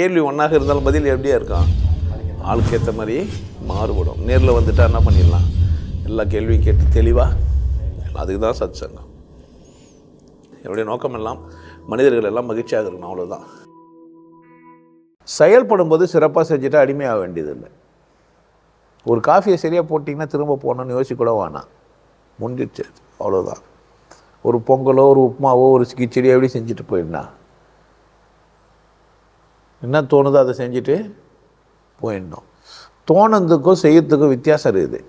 கேள்வி ஒன்றாக இருந்தாலும் பதில் எப்படியா இருக்கும்? ஆளுக்கு ஏற்ற மாதிரி மாறுபடும். நேரில் வந்துட்டால் என்ன பண்ணிடலாம்? எல்லா கேள்வியும் கேட்டு தெளிவாக அதுக்கு தான் சத் சங்கம் என்னுடைய நோக்கம் எல்லாம் மனிதர்கள் எல்லாம் மகிழ்ச்சியாக இருக்கணும் அவ்வளோதான் செயல்படும் போது சிறப்பாக செஞ்சுட்டு அடிமையாக வேண்டியதில்லை. ஒரு காஃபியை சரியாக போட்டிங்கன்னா திரும்ப போகணும்னு யோசிக்கூட வேணாம். முடிஞ்சிடுச்சு அவ்வளோதான் ஒரு பொங்கலோ ஒரு உப்புமாவோ ஒரு கிச்சடியோ எப்படி செஞ்சுட்டு போயிடலாம்? என்ன தோணுதோ அதை செஞ்சுட்டு போயிடணும். தோணுறதுக்கும் செய்யறதுக்கும் வித்தியாசம் இருக்குது.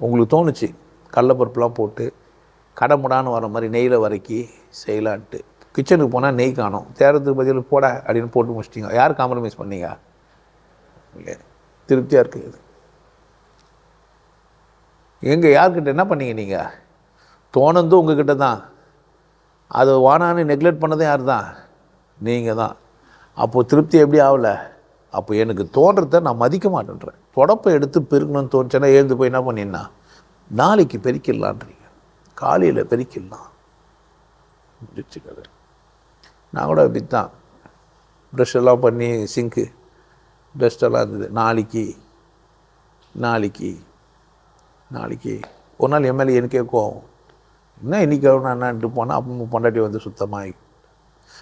உங்களுக்கு தோணுச்சு கடலப்பருப்புலாம் போட்டு கடமுடான்னு வர மாதிரி நெய்யில் வரைக்கி செய்யலான்ட்டு. கிச்சனுக்கு போனால் நெய் காணும். தேரத்துக்கு பதில் போட அப்படின்னு போட்டு முடிச்சிட்டிங்க. யார் காம்ப்ரமைஸ் பண்ணீங்க? இல்லை திருப்தியாக இருக்குது எங்கே யார்கிட்ட என்ன பண்ணீங்க நீங்கள் தோணந்தும் உங்ககிட்ட தான் அது வானான்னு நெக்லெக்ட் பண்ணதும் யார் தான் நீங்கள் தான் அப்போது திருப்தி எப்படி ஆகலை? அப்போ எனக்கு தோன்றதை நான் மதிக்க மாட்டேன்றேன். தொடப்பை எடுத்து பெருக்கணும்னு தோணுச்சுன்னா எழுந்து போய் என்ன பண்ணினா நாளைக்கு பெருக்கிடலான்றீங்க. காலையில் பெருக்கிடலாம். முடிச்சு கதை நான் கூட அப்படி தான் ப்ரெஷ்ஷெல்லாம் எல்லாம் பண்ணி சிங்க்கு டஸ்டெல்லாம் இருந்தது. நாளைக்கு நாளைக்கு நாளைக்கு. ஒரு நாள் எம்எல்ஏ எனக்கே கோவம். என்ன இன்றைக்கி நான் என்னான்ட்டு போனால் அப்போ பொண்டாட்டி வந்து சுத்தமாகி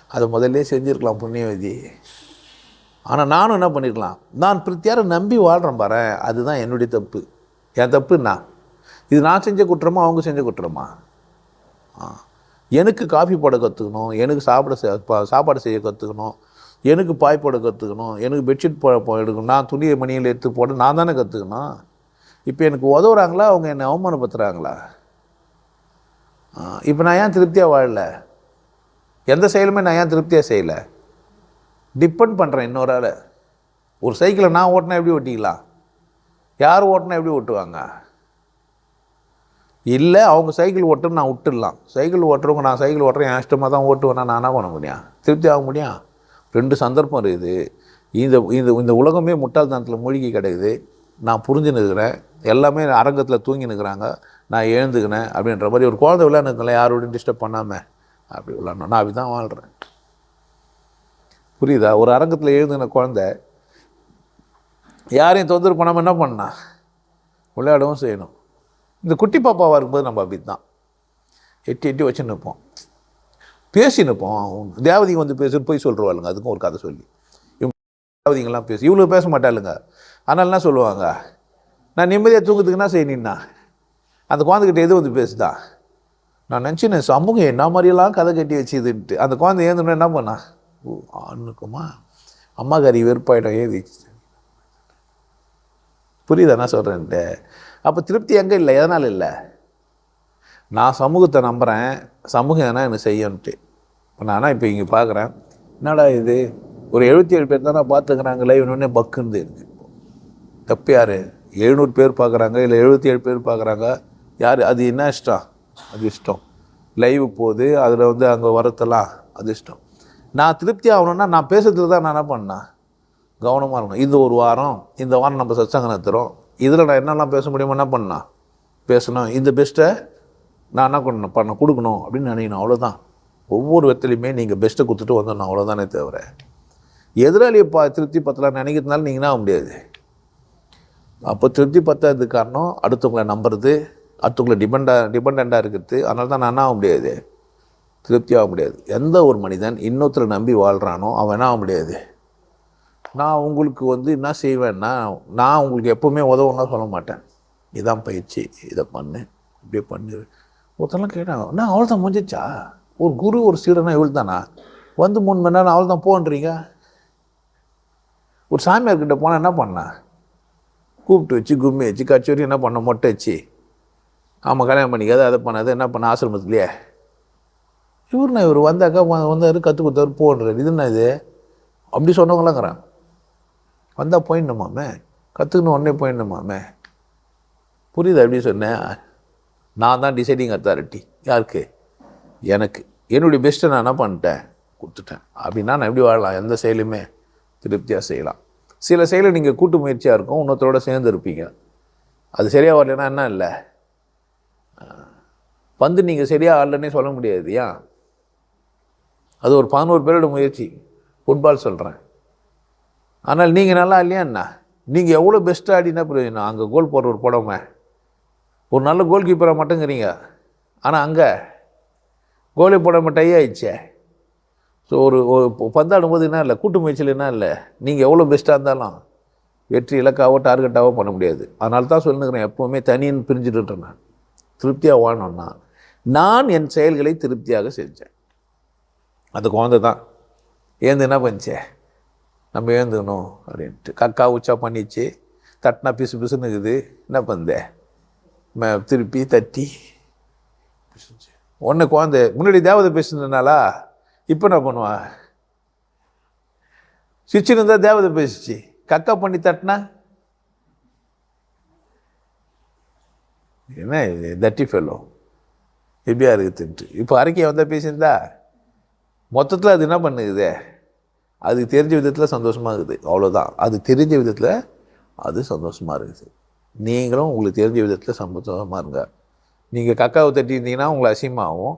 அதை முதல்ல செஞ்சுருக்கலாம் புண்ணியவதி. ஆனால் நானும் என்ன பண்ணிருக்கலாம்? நான் பிரித்தியாரை நம்பி வாழ்கிறேன் பாரு அதுதான் என்னுடைய தப்பு. என் தப்புன்னா இது நான் செஞ்ச குற்றமா அவங்க செஞ்ச குற்றமா? ஆ. எனக்கு காஃபி போட கற்றுக்கணும் எனக்கு சாப்பிட செ- சாப்பாடு செய்ய கற்றுக்கணும் எனக்கு பாய் போட கற்றுக்கணும் எனக்கு பெட்ஷீட் போட போ- எடுக்கணும் நான் துணியை மணியில் எடுத்து போட நான் தானே கற்றுக்கணும் இப்போ எனக்கு உதவுறாங்களா? அவங்க என்னை அவமானப்படுத்துகிறாங்களா இப்போ நான் ஏன் திருப்தியாக வாழலை? எந்த செயலுமே நான் ஏன் திருப்தியாக செய்யலை? டிபெண்ட் பண்ணுறேன் இன்னொரு ஆள். ஒரு சைக்கிளை நான் ஓட்டினா எப்படி ஓட்டிக்கலாம் யார் ஓட்டினா எப்படி ஓட்டுவாங்க? இல்லை அவங்க சைக்கிள் ஓட்டணும் நான் விட்டுடலாம். சைக்கிள் ஓட்டுறவங்க நான் சைக்கிள் ஓட்டுறேன் என் இஷ்டமாக தான் ஓட்டுவேன்னா நான் என்ன பண்ண முடியும்? திருப்தி ஆக முடியும் ரெண்டு சந்தர்ப்பம் இருக்குது. இந்த இந்த இந்த உலகமே முட்டாள்தனத்தில் மூழ்கி கிடக்குது. நான் புரிஞ்சுன்னு இருக்கிறேன் எல்லாமே அரங்கத்தில் தூங்கி நிற்கிறாங்க. நான் எழுந்துக்கினேன் அப்படின்ற மாதிரி ஒரு குழந்தை விளையாண்டுக்கல யாரோடையும் டிஸ்டர்ப் பண்ணாமல் அப்படி விளையாடணும் நான் அப்படி தான் வாழ்கிறேன் புரியுதா? ஒரு அரங்கத்தில் எழுதுன குழந்தை யாரையும் தொந்தரவு பண்ணாமல் என்ன பண்ணா? விளையாடவும் செய்யணும். இந்த குட்டி பாப்பாவாக இருக்கும்போது நம்ம அப்படி தான் எட்டி எட்டி வச்சு நிற்போம். பேசி நிற்போம். தேவதி வந்து பேசி போய் சொல்கிறவாளுங்க அதுக்கும் ஒரு கதை சொல்லி. இவங்க தேவதிங்கெல்லாம் பேசி. இவ்வளோ பேச மாட்டாளுங்க. அதனால என்ன சொல்லுவாங்க? நான் நிம்மதியாக தூக்கத்துக்கு என்ன அந்த குழந்தைகிட்ட எது வந்து பேசுதா? நான் நினச்சினேன் சமூகம் என்ன மாதிரியெல்லாம் கதை கட்டி வச்சுதுன்ட்டு. அந்த குழந்தை ஏந்தோடனே என்ன பண்ணா? ஓ ஆணுக்குமா? அம்மா கறி வெறுப்பாயிடும் ஏதி புரியுதா என்ன சொல்கிறேன்ட்டு அப்போ திருப்தி எங்கே இல்லை எதனால் இல்லை? நான் சமூகத்தை நம்புகிறேன் சமூகம் என்ன எனக்கு செய்யணுன்ட்டு இப்போ நானா இப்போ இங்கே பார்க்குறேன் என்னடா இது? ஒரு எழுபத்தி ஏழு பேர் தானே பார்த்துக்கிறாங்களே இன்னொன்னே பக்குன்னு இருக்கு. தப்பு யார்? எழுநூறு பேர் பார்க்குறாங்க இல்லை எழுபத்தி ஏழு பேர் பார்க்குறாங்க யார்? அது என்ன இஷ்டம் அதிர்ஷ்டம் லைவ் போகுது அதில் வந்து அங்கே வரத்தெல்லாம் அதிர்ஷ்டம் நான் திருப்தி ஆகணும்னா நான் பேசுறதுல தான் நான் என்ன பண்ணேன்? கவனமாக இருக்கணும். இந்த ஒரு வாரம் இந்த வாரம் நம்ம சத்சங்கம் நடத்துகிறோம் இதில் நான் என்னெல்லாம் பேச முடியுமோ என்ன பண்ணேன்? பேசணும். இந்த பெஸ்ட்டை நான் என்ன பண்ணணும்? பண்ண கொடுக்கணும் அப்படின்னு நினைக்கணும். அவ்வளோதான் ஒவ்வொரு விதத்துலையுமே நீங்கள் பெஸ்ட்டை கொடுத்துட்டு வந்துடணும். அவ்வளோதானே தவிர. எதிராளியை பா திருப்தி பத்தலாம் நினைக்கிறதுனால நீங்கள் என்ன ஆக முடியாது. அப்போ திருப்தி பத்தாததுக்கு காரணம் அடுத்தவங்களை நம்புறது அடுத்தவங்களை டிபெண்டாக டிபெண்ட்டாக இருக்கிறது அதனால தான் நான் என்ன ஆக முடியாது? திருப்தியாக முடியாது. எந்த ஒரு மனிதன் இன்னொருத்தரை நம்பி வாழ்கிறானோ அவன் என்ன ஆக முடியாது? நான் உங்களுக்கு வந்து என்ன செய்வேன்னா நான் உங்களுக்கு எப்போவுமே உதவுன்னா சொல்ல மாட்டேன். இதான் பயிற்சி. இதை பண்ணு. இப்படியே பண்ணு. ஒருத்தரெல்லாம் கேட்டாங்க நான் அவள் தான் முடிஞ்சிச்சா? ஒரு குரு ஒரு சீடனா இவள் தானா வந்து மூணு மணி நேரம் அவள் தான் போன்றீங்க? ஒரு சாமியார்கிட்ட போனால் என்ன பண்ணா? கூப்பிட்டு வச்சு கும்மி வச்சு கச்சோரி என்ன பண்ண மொட்டை வச்சு. ஆமாம் கல்யாணம் பண்ணிக்காது அதை பண்ணாது. என்ன பண்ண ஆசிரமத்துலையே இவர் இவர் வந்தாக்கா வந்தார் கற்றுக் கொடுத்தாரு போன்றார் இது என்ன இது? அப்படி சொன்னவங்களாங்கிறான் வந்தால் போயிடணுமாமே? கற்றுக்கணும் உடனே போயிடணுமாமே? புரியுது அப்படி சொன்னேன்? நான் தான் டிசைடிங் அத்தாரிட்டி யாருக்கு? எனக்கு. என்னுடைய பெஸ்ட்டை நான் என்ன பண்ணிட்டேன்? கொடுத்துட்டேன். அப்படின்னா நான் எப்படி வாழலாம்? எந்த செயலுமே திருப்தியாக செய்யலாம். சில செயலை நீங்கள் கூட்டு முயற்சியாக இருக்கும். இன்னொருத்தரோட சேர்ந்து இருப்பீங்க. அது சரியாக வரலைன்னா என்ன இல்லை? பந்து நீங்கள் சரியாக ஆடலன்னே சொல்ல முடியாது ஏன் அது ஒரு பதினோரு பேரோட முயற்சி. ஃபுட்பால் சொல்கிறேன் ஆனால் நீங்கள் நல்லா இல்லையா என்ன? நீங்கள் எவ்வளோ பெஸ்ட்டாக ஆடினா பிரயோஜனம்? அங்கே கோல் போடுறவர் போடாம ஒரு நல்ல கோல் கீப்பராக மட்டுங்கிறீங்க. ஆனால் அங்கே கோலி போடாமல் டை ஆயிடுச்சே. ஸோ ஒரு பந்தாடும் போது என்ன இல்லை? கூட்டு முயற்சியில் என்ன இல்லை? நீங்கள் எவ்வளோ பெஸ்ட்டாக இருந்தாலும் வெற்றி இலக்காவோ டார்கெட்டாவோ பண்ண முடியாது. அதனால தான் சொல்லுங்கிறேன் எப்போவுமே தனின்னு பிரிஞ்சுட்டு நான். திருப்தியாக வாழணும்னா நான் என் செயல்களை திருப்தியாக செஞ்சேன். அந்த குழந்தை தான். ஏந்து என்ன பண்ணிச்சே? நம்ம ஏந்துக்கணும் அப்படின்ட்டு. கக்கா உச்சா பண்ணிச்சு. தட்டினா பிசு பிசுன்னு இருக்குது. என்ன பண்ண திருப்பி தட்டி. பிசுச்சு ஒன்று குழந்தை முன்னாடி தேவதை பேசுனதுனாலா? இப்போ என்ன பண்ணுவா? சிரிச்சுன்னு இருந்தால் தேவதை பேசிச்சு. கக்கா பண்ணி தட்டினா? என்ன தட்டி ஃபெல்லோ எப்படியா இருக்குதுன்ட்டு இப்போ அறிக்கையை வந்தால் பேசியிருந்தா? மொத்தத்தில் அது என்ன பண்ணுதே அது தெரிஞ்ச விதத்தில் சந்தோஷமாக இருக்குது. அவ்வளோதான் அது தெரிஞ்ச விதத்தில் அது சந்தோஷமாக இருக்குது. நீங்களும் உங்களுக்கு தெரிஞ்ச விதத்தில் சந்தோஷமாக இருங்க. நீங்கள் கக்காவை தட்டியிருந்தீங்கன்னா உங்களை அசிமாகவும்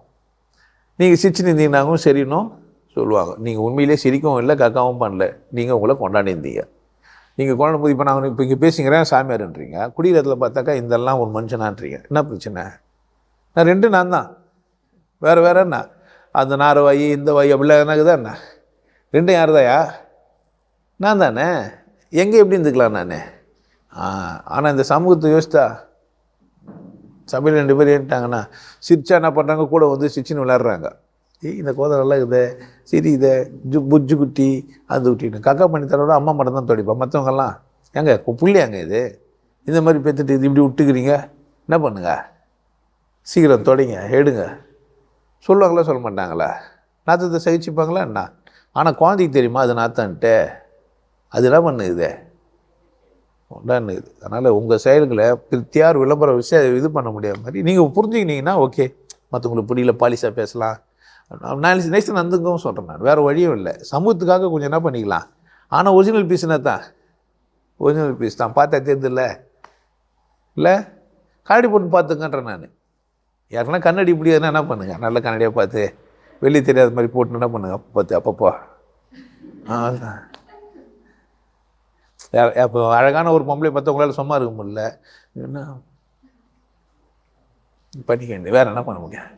நீங்கள் சிரிச்சுன்னு இருந்தீங்கன்னாவும் சரின்னும் சொல்லுவாங்க. நீங்கள் உண்மையிலே சிரிக்கவும் இல்லை கக்காவும் பண்ணல. நீங்கள் உங்களை கொண்டாடிருந்தீங்க நீங்கள் குழந்தை போது இப்போ நான் இப்போ இங்கே பேசிக்கிறேன் சாமியார்ன்றீங்க. குடியிடத்தில் பார்த்தாக்கா இதெல்லாம் ஒரு மனுஷனான்றீங்க. என்ன பிரச்சனை? நான் ரெண்டு நான் தான். வேறு வேற என்ன? அந்த நார் வாயி இந்த வாயி அப்படிலாம் எனக்குதா என்ன? ரெண்டும் யாருதாயா நான் தானே? எங்கே எப்படி இருந்துக்கலாம் நான்? ஆ ஆனால் இந்த சமூகத்தை யோசித்தா சபையில் ரெண்டு பேர் ஏன்ட்டாங்கன்னா சிரிச்சா என்ன பண்ணுறாங்க கூட வந்து சிரிச்சுன்னு விளாட்றாங்க இந்த கோதை நல்லா இருக்குது. சரி இதை ஜு புஜ்ஜு குட்டி அது குட்டின்னு கக்கா பண்ணி தரோட அம்மா மட்டும் தான் தொடிப்பா மற்றவங்கெல்லாம் ஏங்க பிள்ளையாங்க இது? இந்த மாதிரி பெற்றுட்டு இது இப்படி விட்டுக்கிறீங்க? என்ன பண்ணுங்க? சீக்கிரம் தொடைங்க எடுங்க. சொல்லுவாங்களா சொல்ல மாட்டாங்களா? நாத்தத்தை சகிச்சுப்பாங்களா என்ன? ஆனால் குழந்தைக்கு தெரியுமா அது நாத்தன்ட்டு? அது என்ன பண்ணுது? உண்டானுது அதனால் உங்கள் செயல்களை பிரித்தியார் விளம்பர விஷயம் இது பண்ண முடியாத மாதிரி நீங்கள் புரிஞ்சுக்கினீங்கன்னா ஓகே. மற்றவங்களுக்கு புரியல பாலிசாக பேசலாம். நான் நேஷன் நந்துக்கவும் சொல்கிறேன் நான். வேறு வழியும் இல்லை. சமூகத்துக்காக கொஞ்சம் என்ன பண்ணிக்கலாம்? ஆனால் ஒரிஜினல் பீஸ்னா தான் ஒரிஜினல் பீஸ் தான். பார்த்தா தெரியுதுல்ல? இல்லை? கண்ணாடி போட்டு பார்த்துங்கன்றேன் நான். யாருன்னா கண்ணாடி முடியாதுன்னா என்ன பண்ணுங்க? நல்ல கண்ணாடியாக பார்த்து வெளியே தெரியாத மாதிரி போட்டு என்ன பண்ணுங்க? அப்போ பார்த்து அப்பப்போ. அதுதான். அப்போ அழகான ஒரு பொம்பளை பார்த்தா உங்களால் சும்மா இருக்க முடியல. என்ன? பண்ணிக்க வேறு என்ன பண்ண முடியும்?